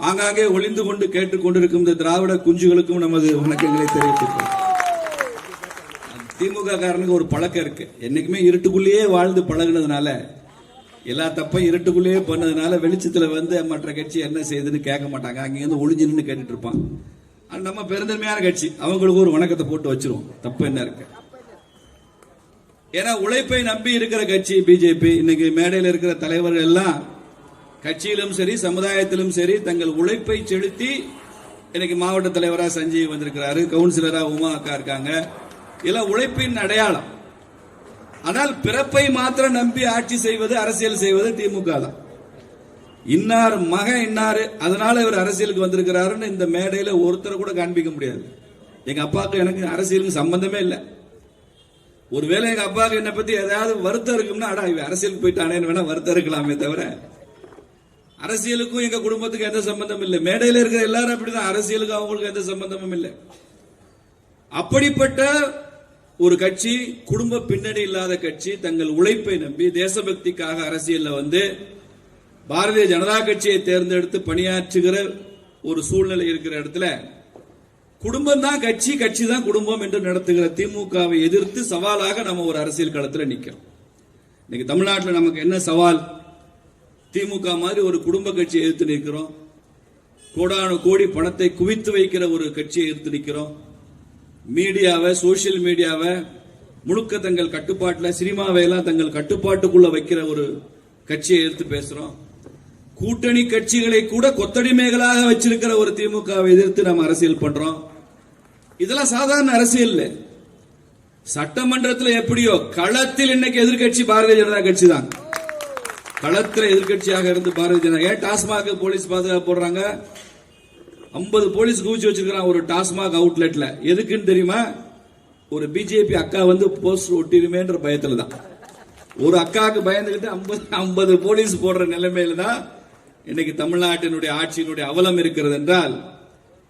ஆங்காங்கே ஒளிந்து கொண்டு கேட்டுக் கொண்டிருக்கும் இந்த திராவிட குஞ்சுகளுக்கும் நமது வணக்கங்களை தெரிவித்துக்கிறோம் திமுக காரனுக்கு ஒரு பழக்கம் இருக்கு. என்னைக்குமே இருட்டுக்குள்ளேயே வாழ்ந்து பழகுனதுனால எல்லா தப்பையும் இருட்டுக்குள்ளேயே பண்ணதுனால வெளிச்சத்துல வந்து மற்ற கட்சி என்ன செய்யுதுன்னு கேட்க மாட்டாங்க. அங்கிருந்து ஒளிஞ்சு நின்று கேட்டுட்டு இருப்பான். நம்ம பெருந்தன்மையான கட்சி. அவங்களுக்கு ஒரு வணக்கத்தை போட்டு வச்சிருவோம். தப்பு என்ன இருக்கு? ஏன்னா உழைப்பை நம்பி இருக்கிற கட்சி பிஜேபி. இன்னைக்கு மேடையில் இருக்கிற தலைவர்கள் எல்லாம் கட்சியிலும் சரி சமுதாயத்திலும் சரி தங்கள் உழைப்பை செலுத்தி இன்னைக்கு மாவட்ட தலைவரா சஞ்சீவ் வந்திருக்கிறாரு கவுன்சிலரா உமா அக்கா இருக்காங்க. இதெல்லாம் உழைப்பின் அடையாளம். ஆனால் பிறப்பை மாத்திரம் நம்பி ஆட்சி செய்வது அரசியல் செய்வது திமுக தான். இன்னார் மகன் இன்னாரு அதனால இவர் அரசியலுக்கு வந்திருக்கிறாருன்னு இந்த மேடையில ஒருத்தரை கூட காண்பிக்க முடியாது. எங்க அப்பாவுக்கு எனக்கு அரசியலுக்கு சம்பந்தமே இல்லை. ஒருவேளை எங்க அப்பாவுக்கு என்னை பத்தி ஏதாவது வருத்தம் இருக்கும்னா அடா இவன் அரசியலுக்கு போயிட்டானேன்னு வேணா வருத்தம் இருக்கலாமே தவிர அரசியலுக்கும் எங்க குடும்பத்துக்கு எந்த சம்பந்தம் இல்லை. மேடையில் இருக்கிற எல்லாரும் அப்படிதான். அரசியலுக்கு அவங்களுக்கு எந்த சம்பந்தமும் இல்லை. அப்படிப்பட்ட ஒரு கட்சி குடும்ப பின்னணி இல்லாத கட்சி தங்கள் உழைப்பை நம்பி தேசபக்திக்காக அரசியல்ல வந்து பாரதிய ஜனதா கட்சியை தேர்ந்தெடுத்து பணியாற்றுகிற ஒரு சூழ்நிலை இருக்கிற இடத்துல குடும்பம் தான் கட்சி கட்சி தான் குடும்பம் என்று நடத்துகிற திமுகவை எதிர்த்து சவாலாக நம்ம ஒரு அரசியல் களத்தில் நிற்கிறோம் இன்னைக்கு தமிழ்நாட்டில் நமக்கு என்ன சவால்? திமுக மாதிரி ஒரு குடும்ப கட்சியை எதிர்த்து நிற்கிறோம். கோடான கோடி பணத்தை குவித்து வைக்கிற ஒரு கட்சியை எதிர்த்து நிற்கிறோம். மீடியாவை சோசியல் மீடியாவை முழுக்க தங்கள் கட்டுப்பாட்டில் சினிமாவை எல்லாம் தங்கள் கட்டுப்பாட்டுக்குள்ள வைக்கிற ஒரு கட்சியை எதிர்த்து பேசுறோம். கூட்டணி கட்சிகளை கூட கொத்தடிமைகளாக வச்சிருக்கிற ஒரு திமுகவை எதிர்த்து நம்ம அரசியல் பண்றோம். இதெல்லாம் சாதாரண அரசியல் இல்லை. சட்டமன்றத்தில் எப்படியோ களத்தில் இன்னைக்கு எதிர்க்கட்சி பாரதிய ஜனதா கட்சி தான் களத்தில் எதிர்க்கட்சியாக இருந்து பாரதிய ஜனதா. ஏன் டாஸ்மாக போலீஸ் பாதுகாப்பு போடுறாங்க? ஐம்பது போலீஸ் குவிச்சு வச்சிருக்கிறான் ஒரு டாஸ்மாக் அவுட்லெட்ல. எதுக்குன்னு தெரியுமா? ஒரு பிஜேபி அக்கா வந்து போஸ்ட் ஒட்டிருமேன்ற பயத்துல தான் ஒரு அக்காவுக்கு பயந்துகிட்டு ஐம்பது ஐம்பது போலீஸ் போடுற நிலைமையில தான் இன்னைக்கு தமிழ்நாட்டினுடைய ஆட்சியினுடைய அவலம் இருக்கிறது என்றால்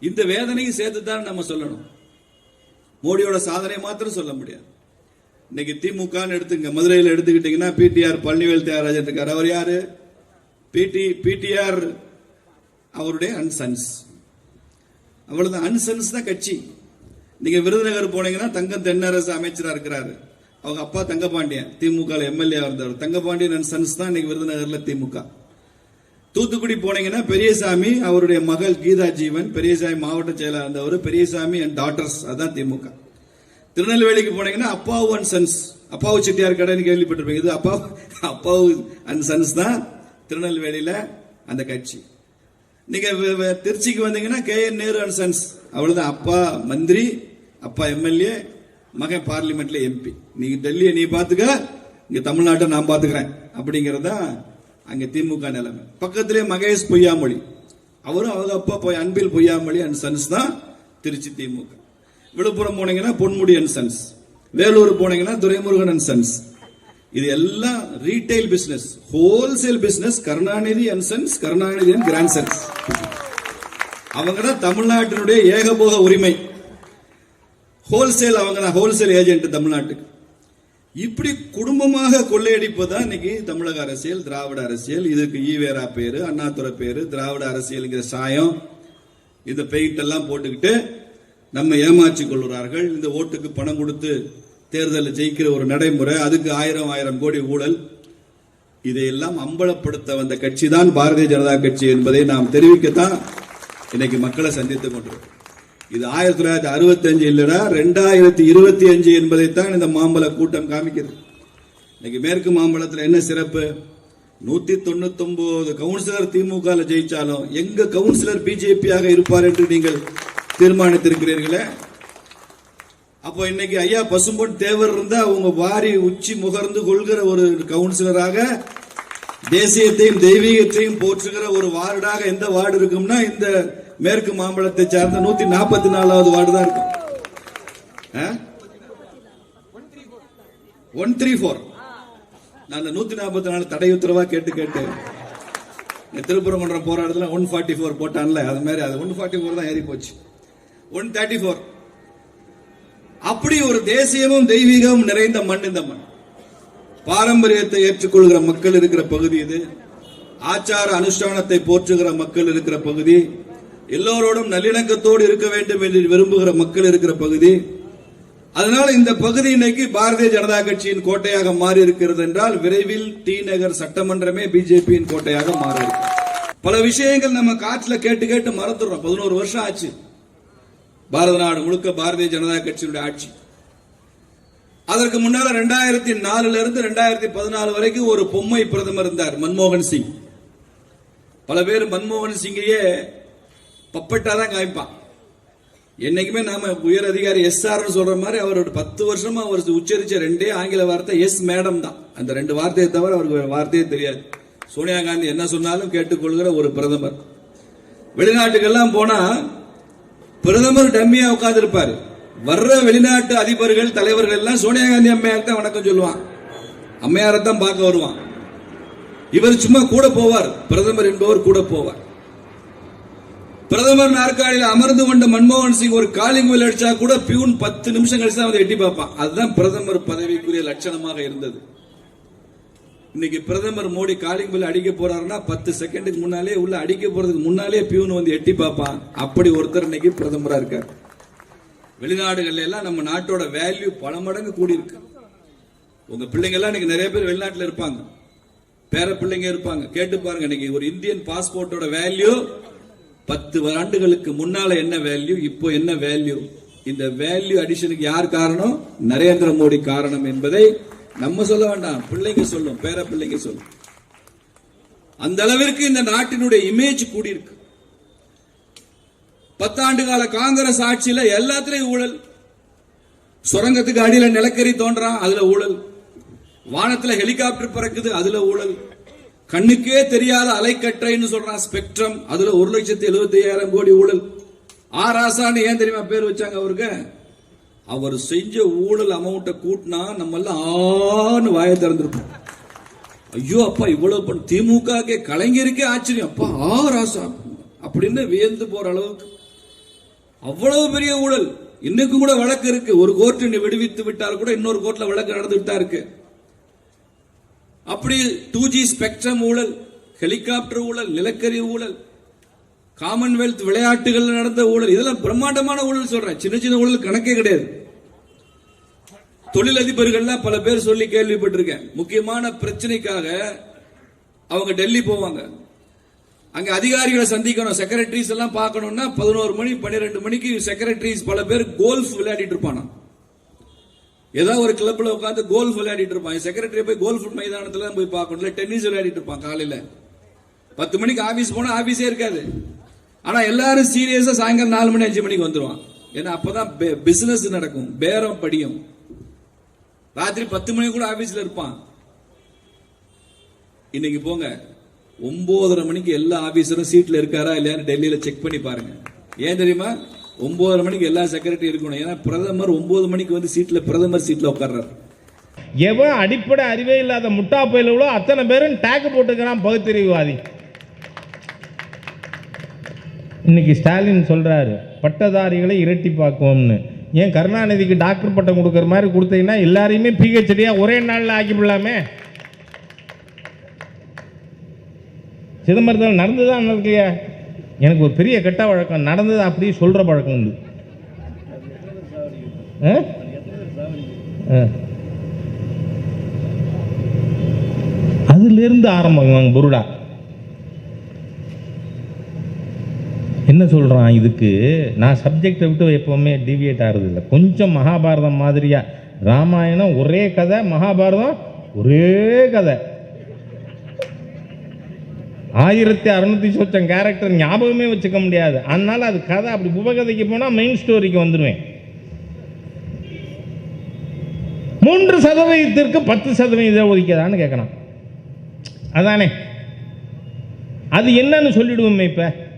இந்த வேதனையும் சேர்த்து தான் நம்ம சொல்லணும். மோடியோட சாதனை மாத்திரம் சொல்ல முடியாது. இன்னைக்கு திமுகன்னு எடுத்துங்க. மதுரையில் எடுத்துக்கிட்டீங்கன்னா பிடிஆர் பழனிவேல் தியாகராஜன் இருக்கார். அவர் யாரு? பிடி பிடிஆர் அவருடைய அன்சன்ஸ் அவ்வளவுதான் அன்சன்ஸ் தான் கட்சி. நீங்க விருதுநகர் போனீங்கன்னா தங்கம் தென்னரசு அமைச்சரா இருக்கிறாரு. அவங்க அப்பா தங்கபாண்டியன் திமுக எம்எல்ஏ இருந்தவர். தங்கபாண்டியன் அண்ட் சன்ஸ் தான் இன்னைக்கு விருதுநகர்ல திமுக. தூத்துக்குடி போனீங்கன்னா பெரியசாமி அவருடைய மகள் கீதா ஜீவன் பெரியசாமி மாவட்ட செயலாளர் இருந்தவர் பெரியசாமி அண்ட் டாட்டர்ஸ் அதான் திமுக. திருநெல்வேலிக்கு போனீங்கன்னா அப்பாவு அண்ட் சன்ஸ் அப்பாவு செட்டியார் கடைன்னு கேள்விப்பட்டிருப்பீங்க. இது அப்பா அப்பாவு அண்ட் சன்ஸ் தான் திருநெல்வேலியில் அந்த கட்சி. நீங்கள் திருச்சிக்கு வந்தீங்கன்னா K N Nehru and sons அவ்வளோதான் அப்பா மந்திரி அப்பா எம்எல்ஏ மகன் பார்லிமெண்ட்ல எம்பி. நீங்க டெல்லியை நீ பாத்துக்க இங்க தமிழ்நாட்டை நான் பாத்துக்கிறேன். தான் அங்க திமுக நிலைமை. பக்கத்திலே மகேஷ் பொய்யாமொழி. அவரும் அவங்க அப்பா பொய் அன்பில் பொய்யாமொழி அண்ட் சன்ஸ் தான் திருச்சி திமுக. விழுப்புரம் போனீங்கன்னா பொன்முடி அண்ட் சன்ஸ் வேலூர் போனீங்கன்னா துரைமுருகன் அண்ட் சன்ஸ் இது எல்லாம் retail business wholesale business Karunanidhi and sons Karunanidhi and grandsons அவங்க தான் தமிழ்நாட்டினுடைய ஏகபோக உரிமை. ஹோல்சேல் அவங்க தான் ஹோல்சேல் ஏஜென்ட் தமிழ்நாட்டுக்கு. இப்படி குடும்பமாக கொள்ளையடிப்பதுதான் இன்னைக்கு தமிழக அரசியல் திராவிட அரசியல். இதுக்கு ஈவேரா பேரு அண்ணாதுரை பேரு திராவிட அரசியல்ங்கிற சாயம் இந்த பெயிண்ட் எல்லாம் போட்டுக்கிட்டு நம்ம ஏமாற்றி கொள்கிறார்கள் இந்த ஓட்டுக்கு பணம் கொடுத்து தேர்தலில் ஜெயிக்கிற ஒரு நடைமுறை அதுக்கு ஆயிரம் ஆயிரம் கோடி ஊழல். இதையெல்லாம் அம்பலப்படுத்த வந்த கட்சி தான் பாரதிய ஜனதா கட்சி என்பதை நாம் தெரிவிக்கத்தான் இன்னைக்கு மக்களை சந்தித்துக் கொண்டிருக்கோம் இது ஆயிரத்தி தொள்ளாயிரத்தி அறுபத்தி அஞ்சு இல்லைனா ரெண்டாயிரத்தி இருபத்தி அஞ்சு என்பதைத்தான் இந்த மாம்பழ கூட்டம் காமிக்கிறது இன்னைக்கு மேற்கு மாம்பழத்தில் என்ன சிறப்பு? நூத்தி தொண்ணூத்தி ஒன்பது கவுன்சிலர் திமுக ஜெயிச்சாலும் எங்க கவுன்சிலர் பிஜேபியாக இருப்பார் என்று நீங்கள் தீர்மானித்திருக்கிறீர்களே அப்போ இன்னைக்கு ஐயா பசும்பொன் தேவர் இருந்தா அவங்க வாரி உச்சி முகர்ந்து கொள்கிற ஒரு கவுன்சிலராக தேசியத்தையும் தெய்வீகத்தையும் போற்றுகிற ஒரு வார்டாக எந்த வார்டு இருக்கும்னா இந்த மேற்கு மாம்பழத்தை சார்ந்த நூத்தி நாற்பத்தி நாலாவது வார்டு தான் இருக்கும். One three four. நான் அந்த நூத்தி நாற்பத்தி நாலு தடை உத்தரவா கேட்டு கேட்டு இந்த திருப்பரங்குன்றம் போராட்டத்தில் ஒன் ஃபார்ட்டி ஃபோர் போட்டான்ல அது மாதிரி அது ஒன் ஃபார்ட்டி ஃபோர் தான் ஏறி போச்சு ஒன் தேர்ட்டி ஃபோர் அப்படி ஒரு தேசியமும் தெய்வீகமும் நிறைந்த மண் இந்த மண். பாரம்பரியத்தை ஏற்றுக்கொள்கிற மக்கள் இருக்கிற பகுதி இது. ஆச்சார அனுஷ்டானத்தை போற்றுகிற மக்கள் இருக்கிற பகுதி. எல்லோரோடும் நல்லிணக்கத்தோடு இருக்க வேண்டும் என்று விரும்புகிற மக்கள் இருக்கிற பகுதி. அதனால இந்த பகுதி இன்னைக்கு பாரதிய ஜனதா கட்சியின் கோட்டையாக மாறி இருக்கிறது என்றால் விரைவில் டி நகர் சட்டமன்றமே பிஜேபியின் கோட்டையாக மாறி பல விஷயங்கள் நம்ம காற்றுல கேட்டு கேட்டு மறந்துடுறோம். பதினோரு வருஷம் ஆச்சு. பாரத நாடு முழுக்க பாரதிய ஜனதா கட்சியினுடைய ஆட்சி. அதற்கு முன்னால ரெண்டாயிரத்தி நாலுல இருந்து ரெண்டாயிரத்தி பதினாலு வரைக்கும் ஒரு பொம்மை பிரதமர் இருந்தார் மன்மோகன் சிங். பல பேர் மன்மோகன் சிங்கையே பப்பட்டா தான் காமிப்பான். என்னைக்குமே நாம உயர் அதிகாரி எஸ் சொல்ற மாதிரி அவரோட பத்து வருஷமா அவர் உச்சரிச்ச ரெண்டே ஆங்கில வார்த்தை எஸ் மேடம் தான். அந்த ரெண்டு வார்த்தையை தவிர அவருக்கு வார்த்தையே தெரியாது. சோனியா காந்தி என்ன சொன்னாலும் கேட்டுக்கொள்கிற ஒரு பிரதமர். வெளிநாட்டுக்கெல்லாம் போனா பிரதமர் டம்மியா உட்கார்ந்திருப்பாரு. வர்ற வெளிநாட்டு அதிபர்கள் தலைவர்கள் எல்லாம் சோனியா காந்தி அம்மையார் தான் வணக்கம் சொல்லுவான். அம்மையாரை தான் பார்க்க வருவான். இவர் சும்மா கூட போவார். பிரதமர் என்பவர் கூட போவார். பிரதமர் நாற்காலியில் அமர்ந்து கொண்ட மன்மோகன் சிங் ஒரு காலிங் will அடிச்சா கூட பியூன் பத்து நிமிஷம் கழிச்சு தான் வந்து எட்டி பார்ப்பான். அதுதான் பிரதமர் பதவிக்குரிய லட்சணமாக இருந்தது. இன்னைக்கு பிரதமர் மோடி காலிங் பில் அடிக்க போறாருன்னா பத்து செகண்டுக்கு முன்னாலே உள்ள அடிக்க போறதுக்கு முன்னாலே பியூன் வந்து எட்டி பார்ப்பான். அப்படி ஒருத்தர் இன்னைக்கு பிரதமரா இருக்கார். வெளிநாடுகள்ல எல்லாம் நம்ம நாட்டோட வேல்யூ பல மடங்கு கூடி இருக்கு உங்க பிள்ளைங்க எல்லாம் இன்னைக்கு நிறைய பேர் வெளிநாட்டுல இருப்பாங்க. பேர பிள்ளைங்க இருப்பாங்க. கேட்டு பாருங்க இன்னைக்கு ஒரு இந்தியன் பாஸ்போர்ட்டோட வேல்யூ பத்து ஆண்டுகளுக்கு முன்னால என்ன வேல்யூ இப்போ என்ன வேல்யூ இந்த வேல்யூ அடிஷனுக்கு யார் காரணம்? நரேந்திர மோடி காரணம் என்பதை நம்ம சொல்ல வேண்டாம். பிள்ளைங்க சொல்லும் பேர பிள்ளைங்க சொல்லும். அந்த அளவிற்கு இந்த நாட்டினுடைய இமேஜ் கூடியிருக்கு. பத்தாண்டு கால காங்கிரஸ் ஆட்சியில எல்லாத்துலயும் ஊழல். சுரங்கத்துக்கு அடியில நிலக்கரி தோன்றான் அதுல ஊழல். வானத்துல ஹெலிகாப்டர் பறக்குது அதுல ஊழல். கண்ணுக்கே தெரியாத அலைக்கற்றைன்னு சொல்றான் ஸ்பெக்ட்ரம். அதுல ஒரு லட்சத்தி எழுபத்தி ஐயாயிரம் கோடி ஊழல். ஆராசான்னு ஏன் தெரியுமா பேர் வச்சாங்க அவருக்கு? அவர் செஞ்ச ஊழல் அமௌண்ட்டை கூட்டினா நம்ம எல்லாம் ஆன்னு வாயை திறந்திருப்போம். ஐயோ அப்பா இவ்வளவு பண்ண திமுக கலைஞருக்கே ஆச்சரியம். அப்பா ஆ ராசா அப்படின்னு வியந்து போற அளவுக்கு. அவ்வளவு பெரிய ஊழல். இன்னைக்கும் கூட வழக்கு இருக்கு. ஒரு கோர்ட் விடுவித்து விட்டால் கூட இன்னொரு கோர்ட்ல வழக்கு நடந்துட்டு தான் இருக்கு. அப்படி டூ ஜி ஸ்பெக்ட்ரம் ஊழல் ஹெலிகாப்டர் ஊழல் நிலக்கரி ஊழல் காமன்வெல்த் விளையாட்டுகள் நடந்த ஊழல் இதெல்லாம் பிரம்மாண்டமான ஊழல் சொல்றேன். சின்ன சின்ன ஊழல் கணக்கே கிடையாது. தொழிலதிபர்கள்லாம் பல பேர் சொல்லி கேள்விப்பட்டிருக்கேன். முக்கியமான பிரச்சனைக்காக அவங்க டெல்லி போவாங்க. அங்க அதிகாரிகளை சந்திக்கணும். செக்ரட்டரிஸ் எல்லாம் பார்க்கணும்னா பதினோரு மணி பன்னிரெண்டு மணிக்கு செக்ரட்டரிஸ் பல பேர் கோல்ஃப் விளையாடிட்டு இருப்பானா? ஏதாவது ஒரு கிளப்ல உட்காந்து கோல்ஃப் விளையாடிட்டு இருப்பான். செக்ரட்டரி போய் கோல்ஃப் மைதானத்துல போய் பார்க்கணும். இல்லை டென்னிஸ் விளையாடிட்டு இருப்பான் காலையில. பத்து மணிக்கு ஆபீஸ் போனா ஆபீஸே இருக்காது. ஆனா எல்லாரும் சீரியஸா சாயங்காலம் நாலு மணி அஞ்சு மணிக்கு வந்துருவான். ஏன்னா அப்பதான் பிசினஸ் நடக்கும். பேரம் படியும். ராத்திரி பத்து மணி கூட ஆபீஸ்ல இருப்பான். இன்னைக்கு போங்க. ஒன்பதரை மணிக்கு எல்லா ஆபீசரும் சீட்ல இருக்காரா இல்லையான்னு டெல்லியில செக் பண்ணி பாருங்க. ஏன் தெரியுமா? ஒன்பதரை மணிக்கு எல்லா செக்ரட்டரி இருக்கணும். ஏன்னா பிரதமர் ஒன்பது மணிக்கு வந்து சீட்ல பிரதமர் சீட்ல உட்கார்றாரு. எவன் அடிப்படை அறிவே இல்லாத முட்டா பயிலோ அத்தனை பேரும் டேக் போட்டுக்கிறான் பகுத்தறிவுவாதி. இன்னைக்கு ஸ்டாலின் சொல்றாரு பட்டதாரிகளை இரட்டி பார்க்குவோம்னு ஏன் கருணாநிதிக்கு டாக்டர் பட்டம் கொடுக்குற மாதிரி கொடுத்தீங்கன்னா எல்லாரையுமே பிஹெச்டியாக ஒரே நாளில் ஆக்கிவிடலாமே சிதம்பரத்தில் நடந்துதான் நடக்கலையா? எனக்கு ஒரு பெரிய கெட்ட வழக்கம். நடந்தது அப்படியே சொல்கிற பழக்கம் உண்டு. ஆ? ஆ. ஆரம்பம் புருடா. என்ன சொல்கிறான் இதுக்கு? நான் சப்ஜெக்டை விட்டு எப்போவுமே டிவியேட் ஆகிறது இல்லை. கொஞ்சம் மகாபாரதம் மாதிரியா? ராமாயணம் ஒரே கதை மகாபாரதம் ஒரே கதை. ஆயிரத்தி அறுநூத்தி சொச்சம் கேரக்டர் ஞாபகமே வச்சுக்க முடியாது. அதனால அது கதை அப்படி உபகதைக்கு போனால் மெயின் ஸ்டோரிக்கு வந்துடுவேன் மூன்று சதவீதத்திற்கு பத்து சதவீதம் ஒதுக்கியதான்னு கேட்கறான் அதானே? அது என்னன்னு சொல்லிடுவோமே இப்ப.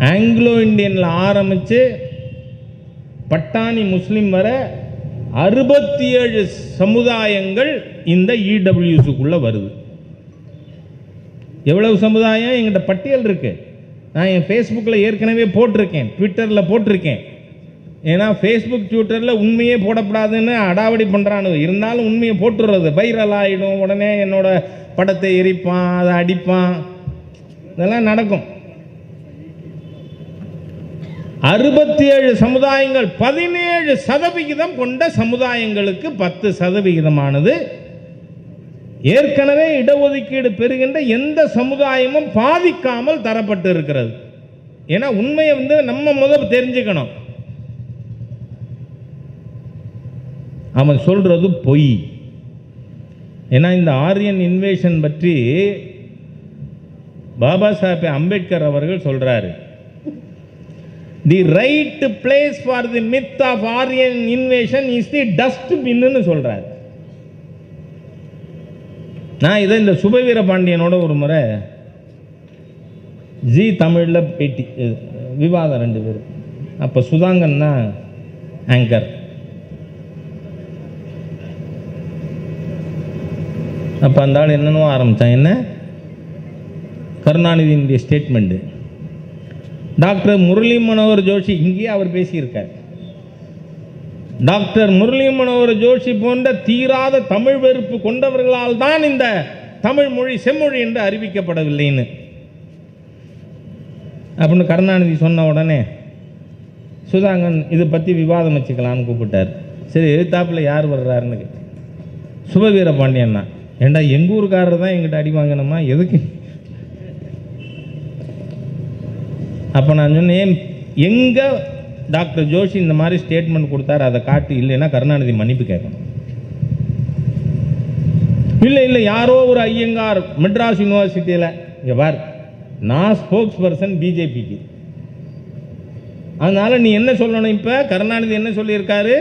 ஆங்கிலோ இந்தியனில் ஆரம்பித்து பட்டாணி முஸ்லீம் வர அறுபத்தி ஏழு சமுதாயங்கள் இந்த இடபிள்யூஸுக்குள்ளே வருது. எவ்வளவு சமுதாயம்? எங்கிட்ட பட்டியல் இருக்கு. நான் என் ஃபேஸ்புக்கில் ஏற்கனவே போட்டிருக்கேன். ட்விட்டரில் போட்டிருக்கேன். ஏன்னா ஃபேஸ்புக் ட்விட்டரில் உண்மையே போடக்கூடாதுன்னு அடாவடி பண்ணுறானு இருந்தாலும் உண்மையை போட்டுடுறது வைரல் ஆகிடும் உடனே என்னோட படத்தை எரிப்பான் அதை அடிப்பான். இதெல்லாம் நடக்கும். அறுபத்தி ஏழு சமுதாயங்கள் பதினேழு சதவிகிதம் கொண்ட சமுதாயங்களுக்கு பத்து சதவிகிதமானது. ஏற்கனவே இடஒதுக்கீடு பெறுகின்ற எந்த சமுதாயமும் பாதிக்காமல் தரப்பட்டு இருக்கிறது. ஏன்னா உண்மையை வந்து நம்ம முதல் தெரிஞ்சுக்கணும். அவன் சொல்றது பொய். ஏன்னா இந்த ஆரியன் இன்வேஷன் பற்றி பாபா சாஹேப் அம்பேத்கர் அவர்கள் சொல்றாரு. The right place for the myth of Aryan invasion is the dust பின்னு நான் இதை இந்த சுபவீர பாண்டியனோட ஒரு முறை ஜி தமிழில் பேட்டி விவாதம் ரெண்டு பேர் அப்போ சுதாங்கன் தான் ஆங்கர் அப்போ அந்த ஆள் என்னென்னவோ ஆரம்பித்தான் என்ன? கருணாநிதியினுடைய ஸ்டேட்மெண்ட்டு டாக்டர் முரளி மனோகர் ஜோஷி இங்கேயே அவர் பேசியிருக்கார். டாக்டர் முரளி மனோகர் ஜோஷி போன்ற தீராத தமிழ் வெறுப்பு கொண்டவர்களால் தான் இந்த தமிழ் மொழி செம்மொழி என்று அறிவிக்கப்படவில்லைன்னு. அப்படின்னு கருணாநிதி சொன்ன உடனே சுதாங்கன் இதை பற்றி விவாதம் வச்சுக்கலான்னு கூப்பிட்டார். சரி எழுத்தாப்பில் யார் வர்றாருன்னு கேட்டேன். சுபவீர பாண்டியன் ஏண்டா எங்கள் ஊருக்காரர் தான் எங்கிட்ட அடி வாங்கணுமா எதுக்கு அப்போ நான் சொன்னேன் எங்கே டாக்டர் ஜோஷி இந்த மாதிரி ஸ்டேட்மெண்ட் கொடுத்தாரு அதை காட்டி இல்லைன்னா கருணாநிதி மன்னிப்பு கேட்கணும். இல்லை இல்லை யாரோ ஒரு ஐயங்கார் மெட்ராஸ் யூனிவர்சிட்டியில் இங்கே பார் நான் ஸ்போக்ஸ் பர்சன் பிஜேபிக்கு அதனால் நீ என்ன சொல்லணும் இப்போ? கருணாநிதி என்ன சொல்லியிருக்காரு?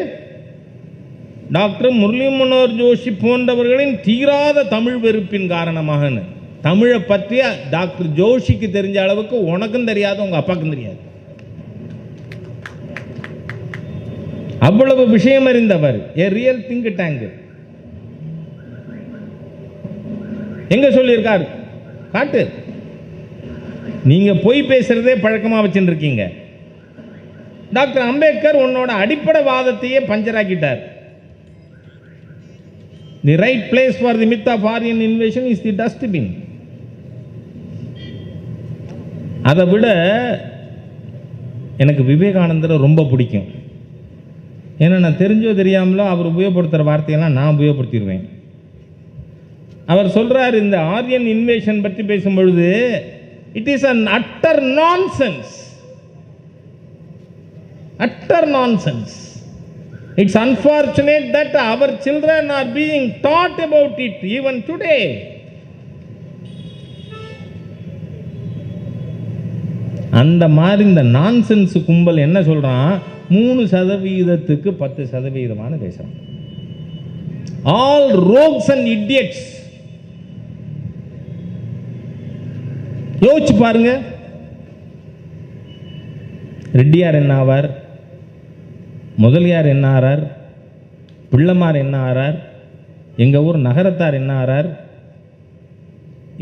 டாக்டர் முரளி மனோர் ஜோஷி போன்றவர்களின் தீராத தமிழ் வெறுப்பின் காரணமாகன்னு. தமிழை பற்றிய டாக்டர் ஜோஷிக்கு தெரிஞ்ச அளவுக்கு உனக்கும் தெரியாது உங்க அப்பாவுக்கும் தெரியாது. அவ்வளவு விஷயம் அறிந்தவர். ஏ ரியல் திங்க் டேங்க் எங்க சொல்லியிருக்கார்? காட்டு. நீங்க பொய் பேசுறதே பழக்கமா வச்சுருக்கீங்க. டாக்டர் அம்பேத்கர் உன்னோட அடிப்படை வாதத்தையே பஞ்சராக்கிட்டார். The right place for the myth of Aryan invasion is the dustbin அதை விட எனக்கு விவேகானந்தரை ரொம்ப பிடிக்கும். ஏன்னா நான் தெரிஞ்சோ தெரியாமலோ அவர் உபயோகப்படுத்துகிற வார்த்தையெல்லாம் நான் உபயோகப்படுத்திடுவேன். அவர் சொல்கிறார் இந்த ஆரியன் இன்வேஷன் பற்றி பேசும்பொழுது it is an utter nonsense utter nonsense it's unfortunate that our children are being taught about it even today அந்த மாதிரி இந்த நான்சென்ஸ் கும்பல் என்ன சொல்கிறான் மூணு சதவீதத்துக்கு பத்து சதவீதமான பேசுகிறான் ஆல் ரோக்ஸ் அண்ட் இடியட்ஸ் யோசிச்சு பாருங்க. ரெட்டியார் என்ன ஆவார்? முதலியார் என்ன ஆறார்? பிள்ளைமார் என்ன ஆறார்? எங்கள் ஊர் நகரத்தார் என்ன ஆறார்?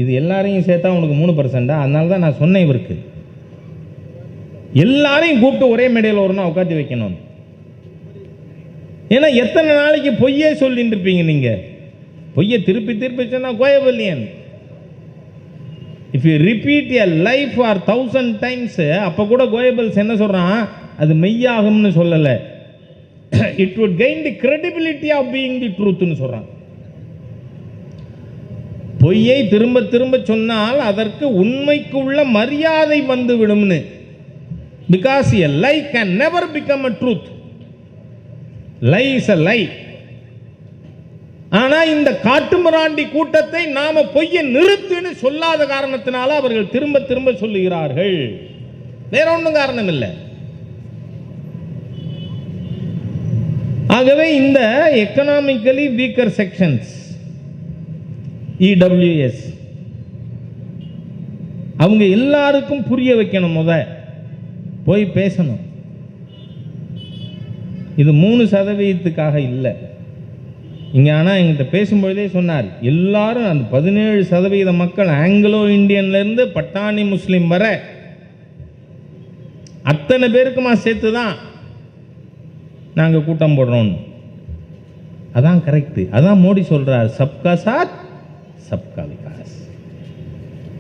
இது எல்லாரையும் சேர்த்தா உனக்கு மூணு பர்சண்டா அதனால தான் நான் சொன்னேன் இவருக்கு. எல்லாரையும் கூப்பிட்டு ஒரே மேடையில் ஒரு நாள் உட்காந்து வைக்கணும் ஏன்னா எத்தனை நாளைக்கு பொய்யே சொல்லிட்டு இருப்பீங்க நீங்கள் பொய்யை திருப்பி திருப்பி சொன்னால் Goebbelsian if you repeat a lie a thousand times அப்போ கூட கோயபல்ஸ் என்ன சொல்கிறான் அது மெய்யாகும்னு சொல்லலை. It would gain the credibility of being the ட்ரூத்னு சொல்கிறான் பொய்யை திரும்ப திரும்ப சொன்னால் அதற்கு உண்மைக்கு உள்ள மரியாதை வந்து because a lie can never become a truth lie is a lie ஆனால் இந்த காட்டுமிராண்டி கூட்டத்தை நாம பொய்யை நிறுத்துன்னு சொல்லாத காரணத்தினால அவர்கள் திரும்ப திரும்ப சொல்லுகிறார்கள். வேற ஒன்றும் காரணம் இல்லை ஆகவே இந்த எக்கனாமிக்கலி வீக்கர் செக்ஷன்ஸ் இடபிள்யூஎஸ் அவங்க எல்லாருக்கும் புரிய வைக்கணும் முத. போய் பேசணும். இது மூணு சதவீதத்துக்காக இல்லை. இங்கே ஆனால் எங்கிட்ட பேசும்பொழுதே சொன்னார் எல்லாரும் அந்த பதினேழு சதவீத மக்கள் ஆங்கிலோ இந்தியன்லேருந்து பட்டாணி முஸ்லீம் வர அத்தனை பேருக்குமா சேர்த்து தான் நாங்கள் கூட்டம் போடுறோன்னு அதான் கரெக்டு அதான் மோடி சொல்கிறார் சப்கா சார் சப்கா விகாஸ்.